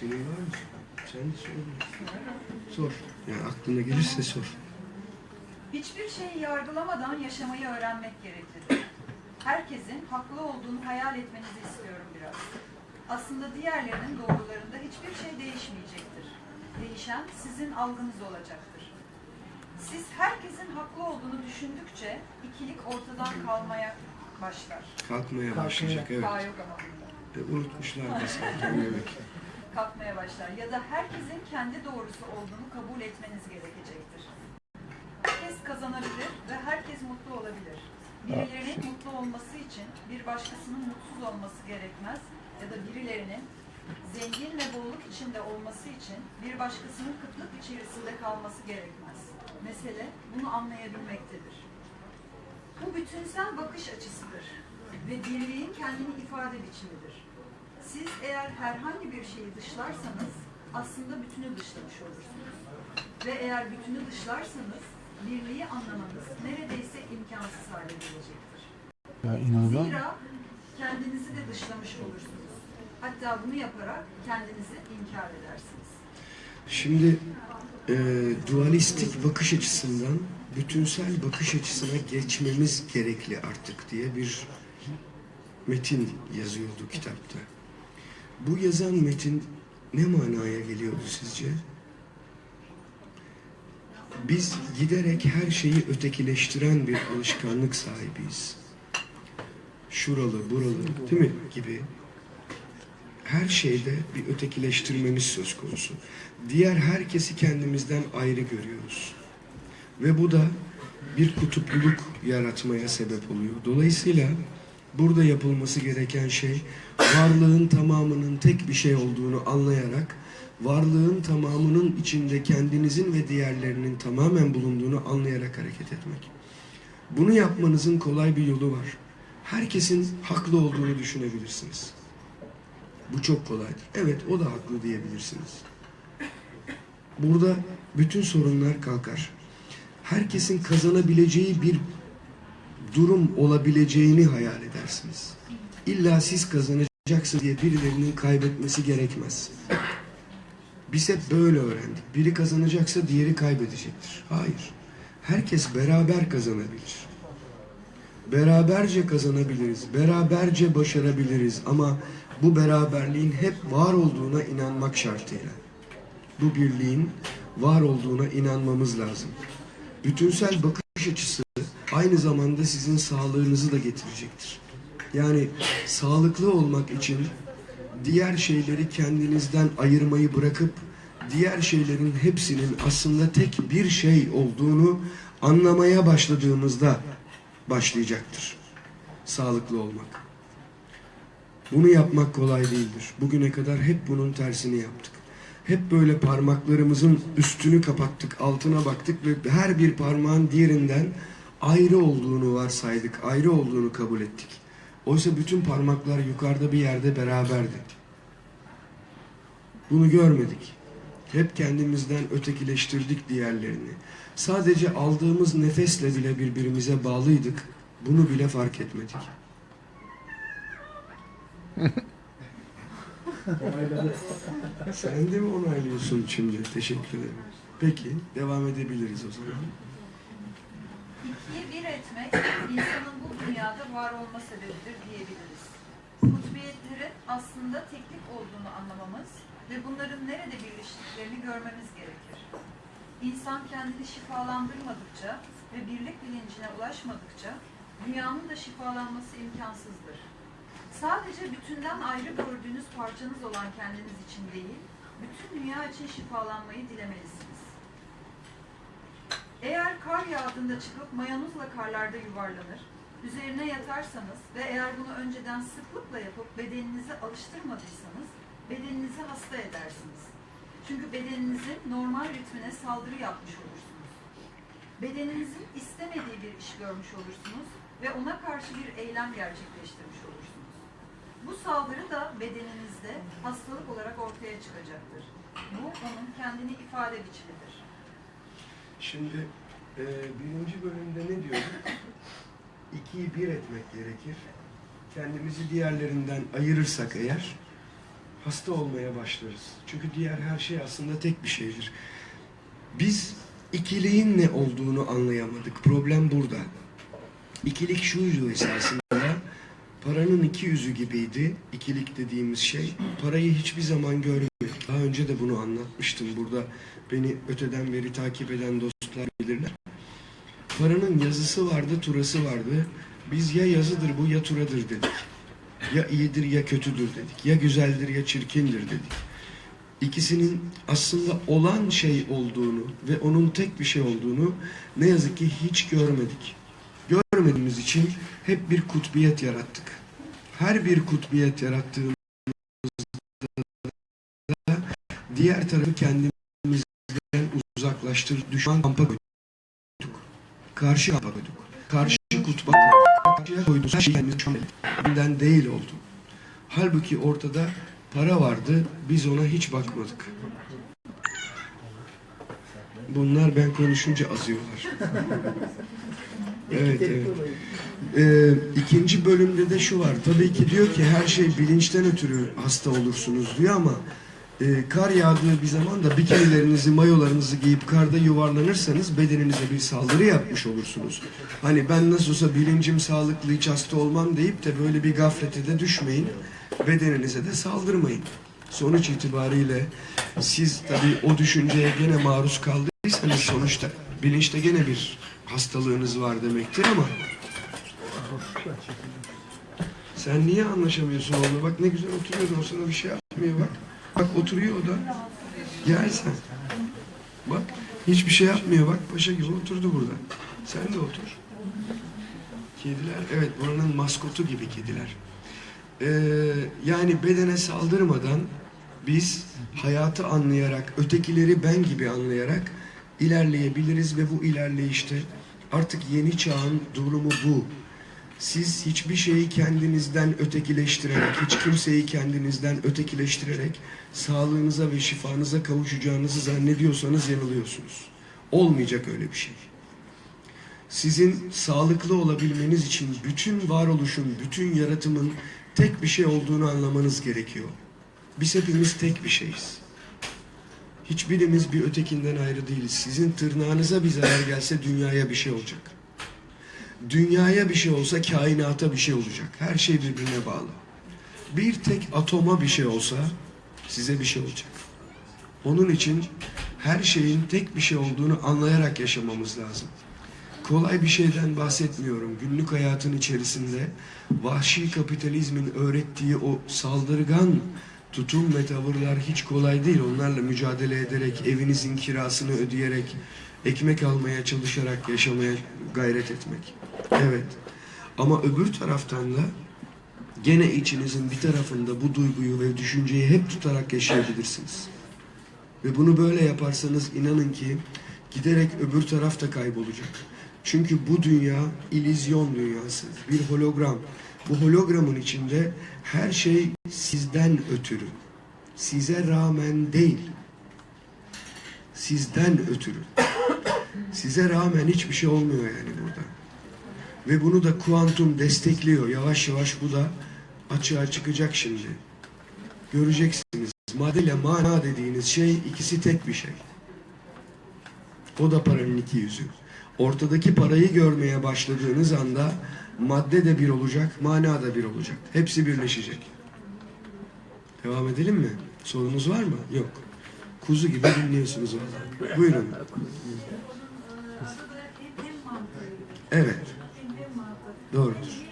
Senin var mı? Sen de sor. Sor. Yani aklına gelirse sor. Hiçbir şeyi yargılamadan yaşamayı öğrenmek gerekir. Herkesin haklı olduğunu hayal etmenizi istiyorum biraz. Aslında diğerlerinin doğrularında hiçbir şey değişmeyecektir. Değişen sizin algınız olacaktır. Siz herkesin haklı olduğunu düşündükçe ikilik ortadan kalmaya başlar. Kalkmaya başlayacak evet. K yok ama. E, unutmuşlar da zaten demek. Kalkmaya başlar ya da herkesin kendi doğrusu olduğunu kabul etmeniz gerekecektir. Herkes kazanabilir ve herkes mutlu olabilir. Birilerinin mutlu olması için bir başkasının mutsuz olması gerekmez ya da birilerinin zengin ve bolluk içinde olması için bir başkasının kıtlık içerisinde kalması gerekmez. Mesele bunu anlayabilmektedir. Bu bütünsel bakış açısıdır ve birliğin kendini ifade biçimidir. Siz eğer herhangi bir şeyi dışlarsanız aslında bütünü dışlamış olursunuz. Ve eğer bütünü dışlarsanız birliği anlamanız neredeyse imkansız hale gelecektir. Ya inanılmaz. Zira kendinizi de dışlamış olursunuz. Hatta bunu yaparak kendinizi inkar edersiniz. Şimdi e, dualistik bakış açısından bütünsel bakış açısına geçmemiz gerekli artık diye bir metin yazıyordu kitapta. Bu yazan metin ne manaya geliyordu sizce? Biz giderek her şeyi ötekileştiren bir alışkanlık sahibiyiz. Şuralı, buralı, değil mi? Gibi her şeyde bir ötekileştirmemiz söz konusu. Diğer herkesi kendimizden ayrı görüyoruz. Ve bu da bir kutupluluk yaratmaya sebep oluyor. Dolayısıyla burada yapılması gereken şey varlığın tamamının tek bir şey olduğunu anlayarak varlığın tamamının içinde kendinizin ve diğerlerinin tamamen bulunduğunu anlayarak hareket etmek. Bunu yapmanızın kolay bir yolu var. Herkesin haklı olduğunu düşünebilirsiniz. Bu çok kolaydır. Evet o da haklı diyebilirsiniz. Burada bütün sorunlar kalkar. Herkesin kazanabileceği bir durum olabileceğini hayal edersiniz. İlla siz kazanacaksınız diye birilerinin kaybetmesi gerekmez. Biz hep böyle öğrendik. Biri kazanacaksa diğeri kaybedecektir. Hayır. Herkes beraber kazanabilir. Beraberce kazanabiliriz. Beraberce başarabiliriz ama bu beraberliğin hep var olduğuna inanmak şartıyla. Bu birliğin var olduğuna inanmamız lazım. Bütünsel bakış açısı aynı zamanda sizin sağlığınızı da getirecektir. Yani sağlıklı olmak için diğer şeyleri kendinizden ayırmayı bırakıp diğer şeylerin hepsinin aslında tek bir şey olduğunu anlamaya başladığımızda başlayacaktır. Sağlıklı olmak. Bunu yapmak kolay değildir. Bugüne kadar hep bunun tersini yaptık. Hep böyle parmaklarımızın üstünü kapattık, altına baktık ve her bir parmağın diğerinden ayrı olduğunu varsaydık, ayrı olduğunu kabul ettik. Oysa bütün parmaklar yukarıda bir yerde beraberdi. Bunu görmedik. Hep kendimizden ötekileştirdik diğerlerini. Sadece aldığımız nefesle bile birbirimize bağlıydık. Bunu bile fark etmedik. Sen de mi onaylıyorsun şimdi? Teşekkür ederim. Peki, devam edebiliriz o zaman. İkiyi bir etmek, insanın bu dünyada var olma sebebidir diyebiliriz. Kutbiyetlerin aslında teklik olduğunu anlamamız ve bunların nerede birleştiklerini görmemiz gerekir. İnsan kendini şifalandırmadıkça ve birlik bilincine ulaşmadıkça dünyanın da şifalanması imkansızdır. Sadece bütünden ayrı gördüğünüz parçanız olan kendiniz için değil, bütün dünya için şifalanmayı dilemelisiniz. Kar yağdığında çıkıp mayanozla karlarda yuvarlanır, üzerine yatarsanız ve eğer bunu önceden sıklıkla yapıp bedeninizi alıştırmadıysanız, bedeninizi hasta edersiniz. Çünkü bedeninizin normal ritmine saldırı yapmış olursunuz. Bedeninizin istemediği bir iş görmüş olursunuz ve ona karşı bir eylem gerçekleştirmiş olursunuz. Bu saldırı da bedeninizde hastalık olarak ortaya çıkacaktır. Bu onun kendini ifade biçimidir. Şimdi e, birinci bölümde ne diyorduk? İkiyi bir etmek gerekir. Kendimizi diğerlerinden ayırırsak eğer hasta olmaya başlarız. Çünkü diğer her şey aslında tek bir şeydir. Biz ikiliğin ne olduğunu anlayamadık. Problem burada. İkilik şuydu esasında. Paranın iki yüzü gibiydi. İkilik dediğimiz şey. Parayı hiçbir zaman görmüyor. Daha önce de bunu anlatmıştım. Burada beni öteden beri takip eden dostlar bilirler. Paranın yazısı vardı, turası vardı. Biz ya yazıdır bu ya turadır dedik. Ya iyidir ya kötüdür dedik. Ya güzeldir ya çirkindir dedik. İkisinin aslında olan şey olduğunu ve onun tek bir şey olduğunu ne yazık ki hiç görmedik. Görmediğimiz için hep bir kutbiyet yarattık. Her bir kutbiyet yarattığımızda da diğer tarafı kendimizden uzaklaştır, düşman kampa koyduk. Karşı kampa koyduk. Karşı kutba koyduk. Karşıya koyduk. Her şey kendimiz değil oldu. Halbuki ortada para vardı. Biz ona hiç bakmadık. Bunlar ben konuşunca azıyorlar. Evet, evet. Ee, ikinci bölümde de şu var. Tabii ki diyor ki her şey bilinçten ötürü hasta olursunuz diyor ama e, kar yağdığı bir zaman da bikinilerinizi, mayolarınızı giyip karda yuvarlanırsanız bedeninize bir saldırı yapmış olursunuz. Hani ben nasıl olsa bilincim sağlıklı hiç hasta olmam deyip de böyle bir gaflete de düşmeyin. Bedeninize de saldırmayın. Sonuç itibariyle siz tabii o düşünceye gene maruz kaldıysanız sonuçta bilinçte gene bir hastalığınız var demektir ama sen niye anlaşamıyorsun onunla? Bak ne güzel oturuyordu o sana bir şey yapmıyor bak. Bak oturuyor o da. Gel sen. Bak hiçbir şey yapmıyor bak paşa gibi oturdu burada. Sen de otur. Kediler evet buranın maskotu gibi kediler. Ee, yani bedene saldırmadan biz hayatı anlayarak, ötekileri ben gibi anlayarak ilerleyebiliriz ve bu ilerleyişte artık yeni çağın durumu bu. Siz hiçbir şeyi kendinizden ötekileştirerek, hiç kimseyi kendinizden ötekileştirerek sağlığınıza ve şifanıza kavuşacağınızı zannediyorsanız yanılıyorsunuz. Olmayacak öyle bir şey. Sizin sağlıklı olabilmeniz için bütün varoluşun, bütün yaratımın tek bir şey olduğunu anlamanız gerekiyor. Biz hepimiz tek bir şeyiz. Hiçbirimiz bir ötekinden ayrı değiliz. Sizin tırnağınıza bir zarar gelse dünyaya bir şey olacak. Dünyaya bir şey olsa kainata bir şey olacak. Her şey birbirine bağlı. Bir tek atoma bir şey olsa size bir şey olacak. Onun için her şeyin tek bir şey olduğunu anlayarak yaşamamız lazım. Kolay bir şeyden bahsetmiyorum. Günlük hayatın içerisinde vahşi kapitalizmin öğrettiği o saldırgan tutum ve tavırlar hiç kolay değil. Onlarla mücadele ederek, evinizin kirasını ödeyerek, ekmek almaya çalışarak yaşamaya gayret etmek. Evet. Ama öbür taraftan da gene içinizin bir tarafında bu duyguyu ve düşünceyi hep tutarak yaşayabilirsiniz. Ve bunu böyle yaparsanız inanın ki giderek öbür taraf da kaybolacak. Çünkü bu dünya ilizyon dünyası, bir hologram. Bu hologramın içinde her şey sizden ötürü. Size rağmen değil. Sizden ötürü. Size rağmen hiçbir şey olmuyor yani burada. Ve bunu da kuantum destekliyor. Yavaş yavaş bu da açığa çıkacak şimdi. Göreceksiniz. Madde ile mana dediğiniz şey ikisi tek bir şey. O da paranın iki yüzü. Ortadaki parayı görmeye başladığınız anda madde de bir olacak, mana da bir olacak. Hepsi birleşecek. Devam edelim mi? Sorunuz var mı? Yok. Kuzu gibi dinliyorsunuz valla. Buyurun. Evet. Doğrudur.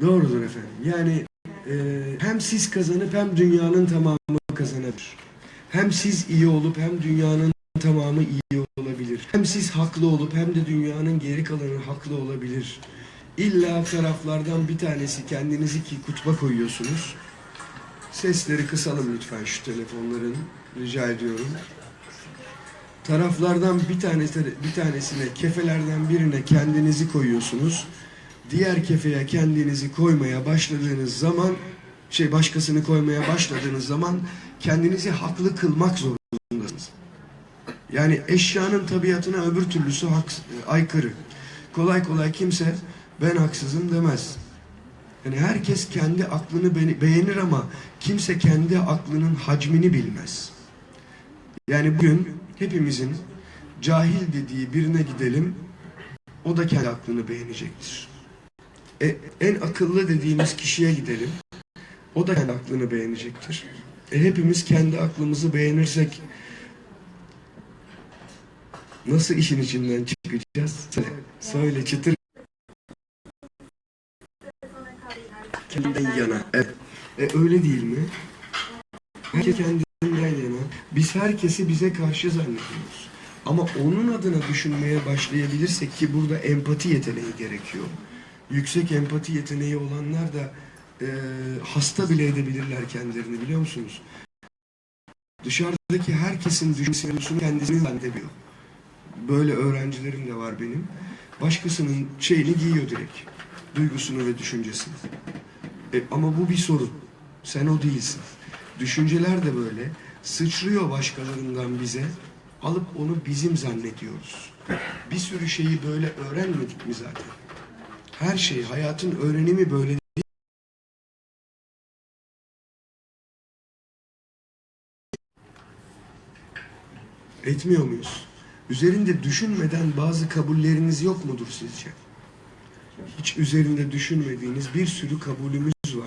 Doğrudur efendim. Yani e, hem siz kazanıp hem dünyanın tamamı kazanabilir. Hem siz iyi olup hem dünyanın tamamı iyi olabilir. Hem siz haklı olup hem de dünyanın geri kalanı haklı olabilir. İlla taraflardan bir tanesi kendinizi ki kutba koyuyorsunuz. Sesleri kısalım lütfen şu telefonların rica ediyorum. Taraflardan bir tanesi bir tanesine kefelerden birine kendinizi koyuyorsunuz. Diğer kefeye kendinizi koymaya başladığınız zaman şey başkasını koymaya başladığınız zaman kendinizi haklı kılmak zorundasınız. Yani eşyanın tabiatına öbür türlüsü haks- aykırı. Kolay kolay kimse ben haksızım demez. Yani herkes kendi aklını be- beğenir ama kimse kendi aklının hacmini bilmez. Yani bugün hepimizin cahil dediği birine gidelim, o da kendi aklını beğenecektir. E, en akıllı dediğimiz kişiye gidelim, o da kendi aklını beğenecektir. E, hepimiz kendi aklımızı beğenirsek nasıl işin içinden çıkacağız? Söyle, söyle çıtır. Kendinden yana. Evet. E, öyle değil mi? Herkes yana. Biz herkesi bize karşı zannediyoruz. Ama onun adına düşünmeye başlayabilirsek ki burada empati yeteneği gerekiyor. Yüksek empati yeteneği olanlar da e, hasta bile edebilirler kendilerini biliyor musunuz? Dışarıdaki herkesin düşüncesini kendisini zannediyor. Böyle öğrencilerim de var benim. Başkasının şeyini giyiyor direkt. Duygusunu ve düşüncesini. E, ama bu bir sorun. Sen o değilsin. Düşünceler de böyle. Sıçrıyor başkalarından bize. Alıp onu bizim zannediyoruz. Bir sürü şeyi böyle öğrenmedik mi zaten? Her şey, hayatın öğrenimi böyle. Etmiyor muyuz? Üzerinde düşünmeden bazı kabulleriniz yok mudur sizce? Hiç üzerinde düşünmediğiniz bir sürü kabulümüz